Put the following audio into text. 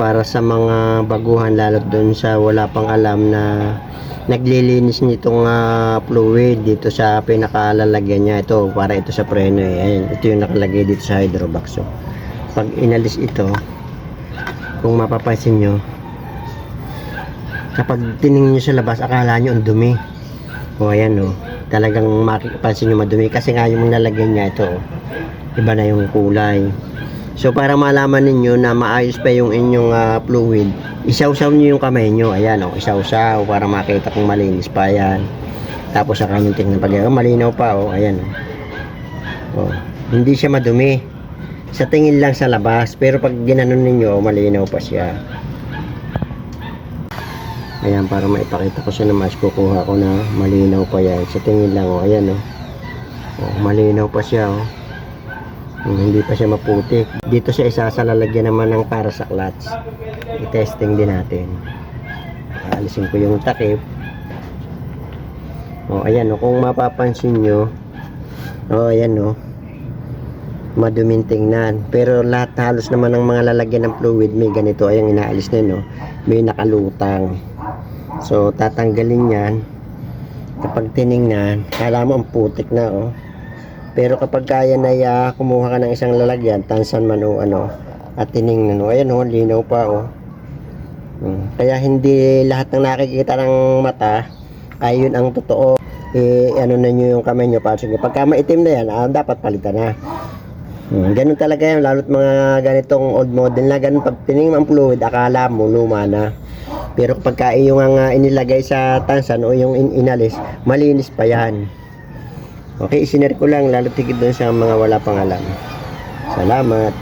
para sa mga baguhan lalo doon sa wala pang alam na naglilinis nitong ah, fluid dito sa pinakalalagyan niya. Ito para ito sa preno eh. Ayan, ito yung nakalagay dito sa hydrovac so pag inalis ito kung mapapansin nyo kapag tiningin nyo sa labas akala nyo ang dumi. O ayan o talagang makipansin nyo madumi. Kasi nga yung nalagyan niya ito oh. iba na yung kulay so para malaman ninyo na maayos pa yung inyong ah, fluid isawsaw nyo yung kamay nyo ayan o isawsaw para makita kung malinis pa yan tapos sa kanyang tingnan pag oh, malinaw pa o ayan o oh, hindi siya madumi sa tingin lang sa labas pero pag ginanon ninyo oh, malinaw pa siya Ayan, para maipakita ko sa na mas kukuha ko na malinaw pa yan. Sa tingin lang, oh, ayan, oh. oh malinaw pa siya, oh. Hmm, hindi pa siya maputik. Dito siya isasalalagyan naman ng para sa clutch. I-testing din natin. Alisin ko yung takip. Oh, ayan, oh, kung mapapansin nyo, oh, ayan, oh. Maduming tingnan. Pero lahat halos naman ng mga lalagyan ng fluid, may ganito. Ayan, inaalis na, no. May nakalutang. So, tatanggalin yan. Kapag tiningnan, kala mo ang putik na, oh. Pero kapag kaya na ya, kumuha ka ng isang lalagyan, tansan man o ano, at tiningnan, oh. Ayan, oh, linaw pa, oh. Hmm. Kaya hindi lahat ng nakikita ng mata ay yun ang totoo. Eh, ano na nyo yung kamay nyo para sige. Pagka maitim na yan, ah, dapat palitan na. Hmm, ganun talaga yan, lalo't mga ganitong old model na ganun pag tiningnan ang fluid, akala mo luma na. Pero kapag yung nga inilagay sa tansan o yung in- inalis, malinis pa yan. Okay, isinare ko lang lalo tigid doon sa mga wala pang alam. Salamat.